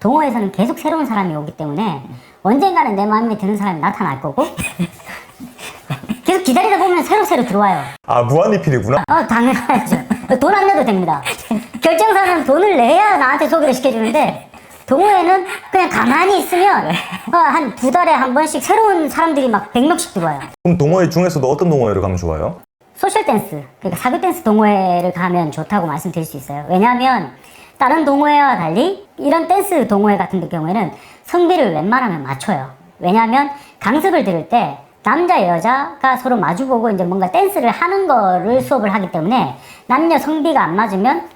동호회에서는 계속 새로운 사람이 오기 때문에 언젠가는 내 마음에 드는 사람이 나타날 거고 계속 기다리다 보면 새로 새로 들어와요. 아 무한리필이구나. 어, 당연하죠. 돈 안 내도 됩니다. 결정사는 돈을 내야 나한테 소개를 시켜주는데, 동호회는 그냥 가만히 있으면, 어, 한두 달에 한 번씩 새로운 사람들이 막 100명씩 들어와요. 그럼 동호회 중에서도 어떤 동호회를 가면 좋아요? 소셜 댄스, 그러니까 사교 댄스 동호회를 가면 좋다고 말씀드릴 수 있어요. 왜냐하면, 다른 동호회와 달리, 이런 댄스 동호회 같은 경우에는 성비를 웬만하면 맞춰요. 왜냐하면, 강습을 들을 때, 남자, 여자가 서로 마주보고 이제 뭔가 댄스를 하는 거를 수업을 하기 때문에, 남녀 성비가 안 맞으면,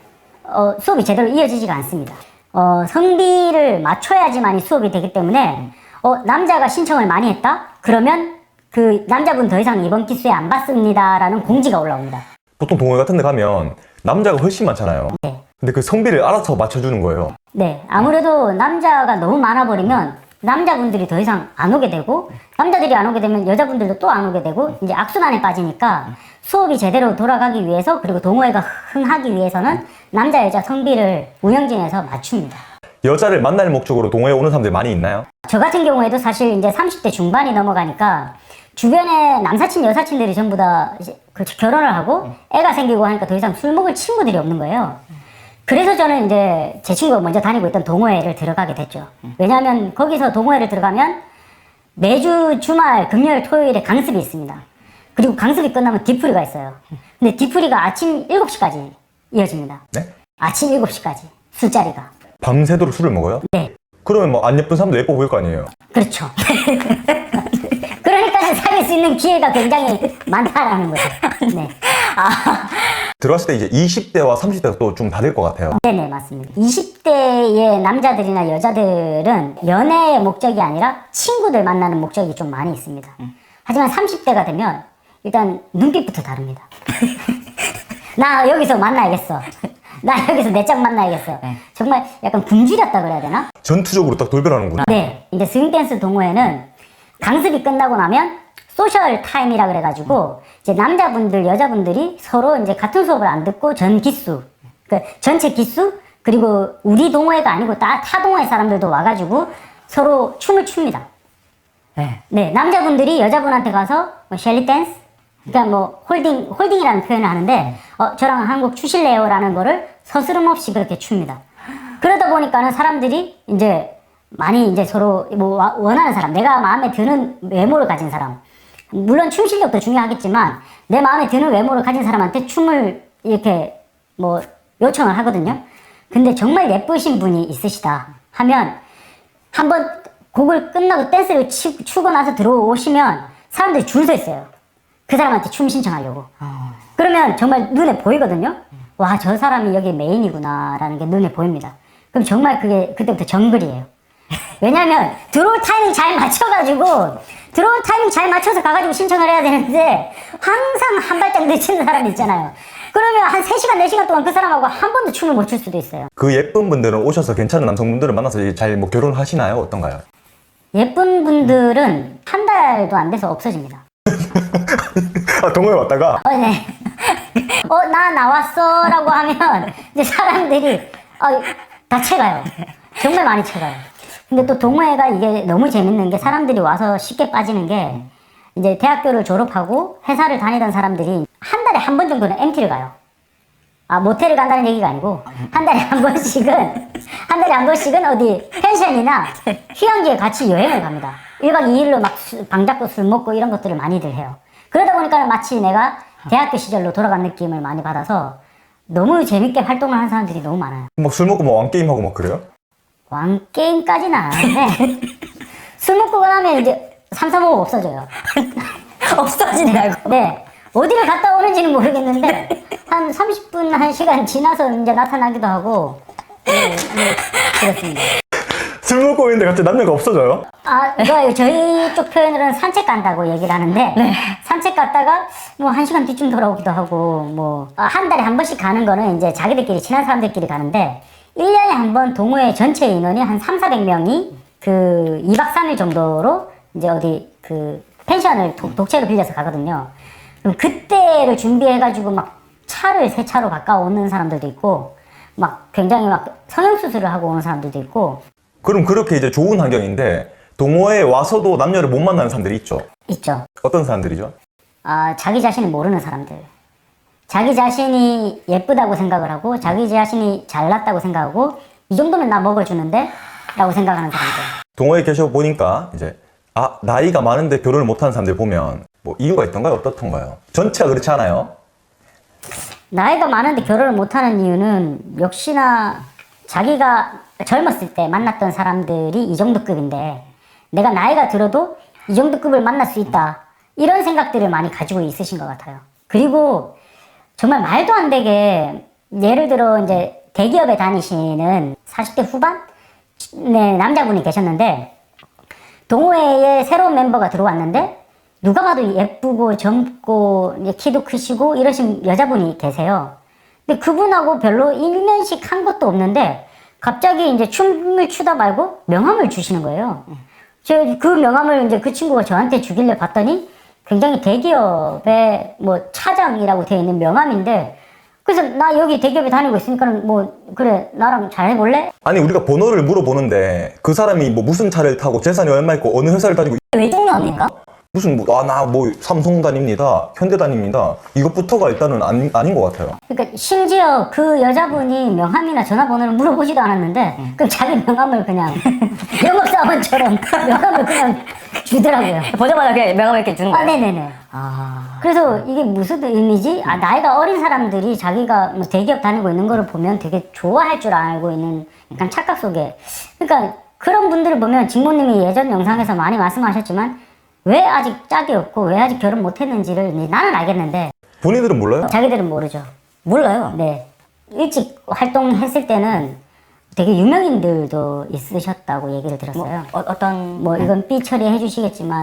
어, 수업이 제대로 이어지지가 않습니다. 어, 성비를 맞춰야지만이 수업이 되기 때문에, 어, 남자가 신청을 많이 했다? 그러면 그 남자분 더 이상 이번 기수에 안 받습니다라는 공지가 올라옵니다. 보통 동호회 같은 데 가면 남자가 훨씬 많잖아요. 네. 근데 그 성비를 알아서 맞춰주는 거예요. 네, 아무래도 남자가 너무 많아 버리면 남자분들이 더 이상 안 오게 되고 남자들이 안 오게 되면 여자분들도 또 안 오게 되고 이제 악순환에 빠지니까 수업이 제대로 돌아가기 위해서 그리고 동호회가 흥하기 위해서는 남자 여자 성비를 운영진에서 맞춥니다. 여자를 만날 목적으로 동호회 오는 사람들이 많이 있나요? 저 같은 경우에도 사실 이제 30대 중반이 넘어가니까 주변에 남사친 여사친들이 전부 다 이제 그 결혼을 하고 애가 생기고 하니까 더 이상 술 먹을 친구들이 없는 거예요. 그래서 저는 이제 제 친구가 먼저 다니고 있던 동호회를 들어가게 됐죠. 왜냐하면 거기서 동호회를 들어가면 매주 주말 금요일 토요일에 강습이 있습니다. 그리고 강습이 끝나면 뒤풀이가 있어요. 근데 뒤풀이가 아침 7시까지 이어집니다. 네? 아침 7시까지 술자리가. 밤새도록 술을 먹어요? 네. 그러면 뭐 안 예쁜 사람도 예뻐 보일 거 아니에요? 그렇죠. 수 있는 기회가 굉장히 많다라는 거죠. 네. 들어갔을 때 이제 20대와 30대가 또 좀 다를 것 같아요. 네네, 맞습니다. 20대의 남자들이나 여자들은 연애의 목적이 아니라 친구들 만나는 목적이 좀 많이 있습니다. 하지만 30대가 되면 일단 눈빛부터 다릅니다. 나 여기서 만나야겠어. 나 여기서 내 짝 만나야겠어. 정말 약간 굶주렸다 그래야 되나? 전투적으로 딱 돌변하는구나. 네, 이제 스윙 댄스 동호회는 강습이 끝나고 나면 소셜 타임이라 그래가지고 이제 남자분들 여자분들이 서로 이제 같은 수업을 안 듣고 전 기수 그 전체 기수 그리고 우리 동호회가 아니고 다 타 동호회 사람들도 와가지고 서로 춤을 춥니다. 네. 네, 남자분들이 여자분한테 가서 뭐 셸리 댄스, 그러니까 뭐 홀딩 홀딩이라는 표현을 하는데 어 저랑 한곡 추실래요라는 거를 서스름 없이 그렇게 춥니다. 그러다 보니까는 사람들이 이제 많이 이제 서로 뭐 와- 원하는 사람, 내가 마음에 드는 외모를 가진 사람, 물론 춤 실력도 중요하겠지만 내 마음에 드는 외모를 가진 사람한테 춤을 이렇게 뭐 요청을 하거든요. 근데 정말 예쁘신 분이 있으시다 하면 한번 곡을 끝나고 댄스를 치, 추고 나서 들어오시면 사람들이 줄 서 있어요. 그 사람한테 춤 신청하려고. 그러면 정말 눈에 보이거든요. 와, 저 사람이 여기 메인이구나라는 게 눈에 보입니다. 그럼 정말 그게 그때부터 정글이에요. 왜냐면 들어올 타이밍 잘 맞춰가지고 들어올 타이밍 잘 맞춰서 가가지고 신청을 해야 되는데 항상 한 발짝 늦추는 사람이 있잖아요. 그러면 한 3시간, 4시간 동안 그 사람하고 한 번도 춤을 못 출 수도 있어요. 그 예쁜 분들은 오셔서 괜찮은 남성분들을 만나서 잘 뭐 결혼하시나요? 어떤가요? 예쁜 분들은 한 달도 안 돼서 없어집니다. 아, 동호회 왔다가 어, 네. 어, 나 나왔어. 라고 하면, 이제 사람들이, 어, 다 채가요. 정말 많이 채가요. 근데 또 동호회가 이게 너무 재밌는 게 사람들이 와서 쉽게 빠지는 게, 이제 대학교를 졸업하고 회사를 다니던 사람들이 한 달에 한 번 정도는 MT를 가요. 아, 모텔을 간다는 얘기가 아니고, 한 달에 한 번씩은, 한 달에 한 번씩은 어디 펜션이나 휴양지에 같이 여행을 갑니다. 1박 2일로 막 수- 방 잡고 술 먹고 이런 것들을 많이들 해요. 그러다 보니까 마치 내가 대학교 시절로 돌아간 느낌을 많이 받아서 너무 재밌게 활동을 하는 사람들이 너무 많아요. 막 술 먹고 뭐 왕게임하고 막 그래요? 왕 게임까지는 안 하는데, 술 먹고 나면 이제 3, 4, 5 없어져요. 없어지냐고. 네. 어디를 갔다 오는지는 모르겠는데, 한 30분, 1시간 지나서 이제 나타나기도 하고, 네, 네, 그렇습니다. 술 먹고 있는데 갑자기 남녀가 없어져요? 아, 이거 저희 쪽 표현으로는 산책 간다고 얘기를 하는데, 산책 갔다가 뭐 한 시간 뒤쯤 돌아오기도 하고, 뭐, 아, 한 달에 한 번씩 가는 거는 이제 자기들끼리, 친한 사람들끼리 가는데, 1년에 한 번 동호회 전체 인원이 한 3, 400명이 그 2박 3일 정도로 이제 어디 그 펜션을 독, 독채로 빌려서 가거든요. 그럼 그때를 준비해가지고 막 차를 세 차로 가까워 오는 사람들도 있고, 막 굉장히 막 성형수술을 하고 오는 사람들도 있고, 그럼 그렇게 이제 좋은 환경인데 동호회에 와서도 남녀를 못 만나는 사람들이 있죠. 있죠. 어떤 사람들이죠? 아, 자기 자신을 모르는 사람들. 자기 자신이 예쁘다고 생각을 하고, 자기 자신이 잘났다고 생각하고, 이 정도면 나 먹어주는데? 라고 생각하는 사람들. 동호회 계셔 보니까 이제 아 나이가 많은데 결혼을 못하는 사람들 보면 뭐 이유가 있던가요? 어떻던가요? 전체가 그렇지 않아요? 나이가 많은데 결혼을 못하는 이유는 역시나 자기가 젊었을 때 만났던 사람들이 이 정도 급인데 내가 나이가 들어도 이 정도 급을 만날 수 있다 이런 생각들을 많이 가지고 있으신 것 같아요. 그리고 정말 말도 안 되게 예를 들어 이제 대기업에 다니시는 40대 후반 네 남자분이 계셨는데 동호회에 새로운 멤버가 들어왔는데 누가 봐도 예쁘고 젊고 키도 크시고 이러신 여자분이 계세요. 근데 그분하고 별로 일면식 한 것도 없는데 갑자기 이제 춤을 추다 말고 명함을 주시는 거예요. 저그 명함을 이제 그 친구가 저한테 주길래 봤더니 굉장히 대기업의 뭐 차장이라고 되어 있는 명함인데 그래서 나 여기 대기업에 다니고 있으니까는 뭐 그래 나랑 잘 해볼래? 아니 우리가 번호를 물어보는데 그 사람이 뭐 무슨 차를 타고 재산이 얼마 있고 어느 회사를 다니고 왜 중요합니까? 무슨 뭐 아 나 뭐 삼성 다닙니다 현대 다닙니다 이것부터가 일단은 아니, 아닌 것 같아요. 그러니까 심지어 그 여자분이 명함이나 전화번호를 물어보지도 않았는데 그럼 자기 명함을 그냥 영업사원처럼 명함을 그냥 주더라고요. 보자마자 그냥 명함을 이렇게 주는 아, 거예요. 네네네. 아. 그래서 이게 무슨 의미지? 아, 나이가 어린 사람들이 자기가 뭐 대기업 다니고 있는 거를 보면 되게 좋아할 줄 알고 있는 약간 착각 속에. 그러니까 그런 분들을 보면 직모님이 예전 영상에서 많이 말씀하셨지만 왜 아직 짝이 없고 왜 아직 결혼 못 했는지를 이제 나는 알겠는데 본인들은 몰라요? 자기들은 모르죠. 몰라요. 네. 일찍 활동했을 때는 되게 유명인들도 있으셨다고 얘기를 들었어요. 어, 어떤 뭐 이건 삐 처리해 주시겠지만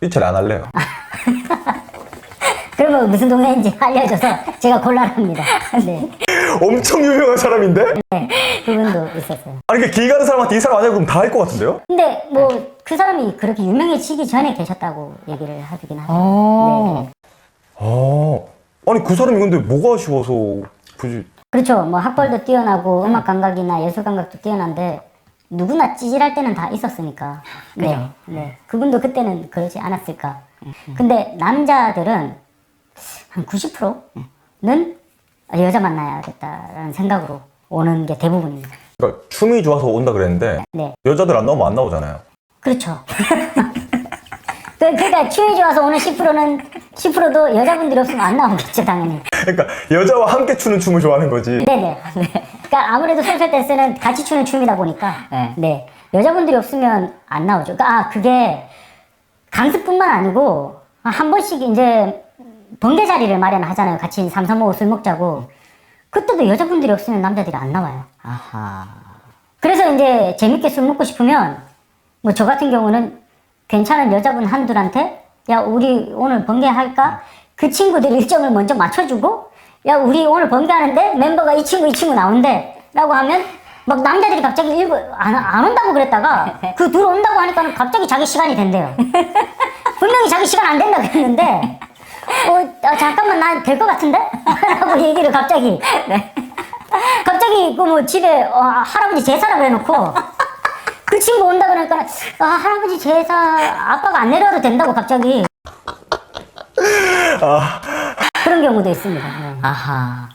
삐처리 안 할래요. 그러면 무슨 동네인지 알려줘서 제가 곤란합니다. 네. 엄청 유명한 사람인데? 네. 그분도 있었어요. 아니 이게 길 가는 사람한테 이 사람 아니야 그럼 다알것 같은데요? 근데 뭐 그 사람이 그렇게 유명해지기 전에 계셨다고 얘기를 하긴 하죠. 어. 네. 아 아니 그 사람이 근데 뭐가 아쉬워서 굳이 그렇죠. 뭐 학벌도 뛰어나고 음악 감각이나 예술 감각도 뛰어난데 누구나 찌질할 때는 다 있었으니까. 네. 네. 그분도 그때는 그러지 않았을까. 근데 남자들은 한 90%는 여자 만나야겠다라는 생각으로 오는 게 대부분입니다. 그러니까 춤이 좋아서 온다 그랬는데 네. 여자들 안 나오면 안 나오잖아요. 그렇죠. 그- 그러니까 춤이 좋아서 오는 10%는 10%도 여자분들이 없으면 안 나오겠죠, 당연히. 그러니까 여자와 함께 추는 춤을 좋아하는 거지. 네네. 그러니까 아무래도 소셜 댄스는 같이 추는 춤이다 보니까 네. 네. 여자분들이 없으면 안 나오죠. 그러니까 아 그게 강습뿐만 아니고 한 번씩 이제 번개 자리를 마련하잖아요. 같이 삼삼오오 술 먹자고. 그때도 여자분들이 없으면 남자들이 안 나와요. 아하. 그래서 이제 재밌게 술 먹고 싶으면 뭐 저 같은 경우는 괜찮은 여자분 한둘한테 야 우리 오늘 번개 할까? 그 친구들 일정을 먼저 맞춰주고 야 우리 오늘 번개하는데 멤버가 이 친구 이 친구 나온대 라고 하면 막 남자들이 갑자기 일부 안, 안 온다고 그랬다가 그 둘 온다고 하니까는 갑자기 자기 시간이 된대요 분명히 자기 시간 안 된다 그랬는데 어 아, 잠깐만 나될것 같은데? 라고 얘기를 갑자기 갑자기 그 뭐 집에 어, 할아버지 제사라고 해놓고 그 친구 온다 그러니까 아 할아버지 제사 아빠가 안 내려도 된다고 갑자기 그런 경우도 있습니다. 네. 아하.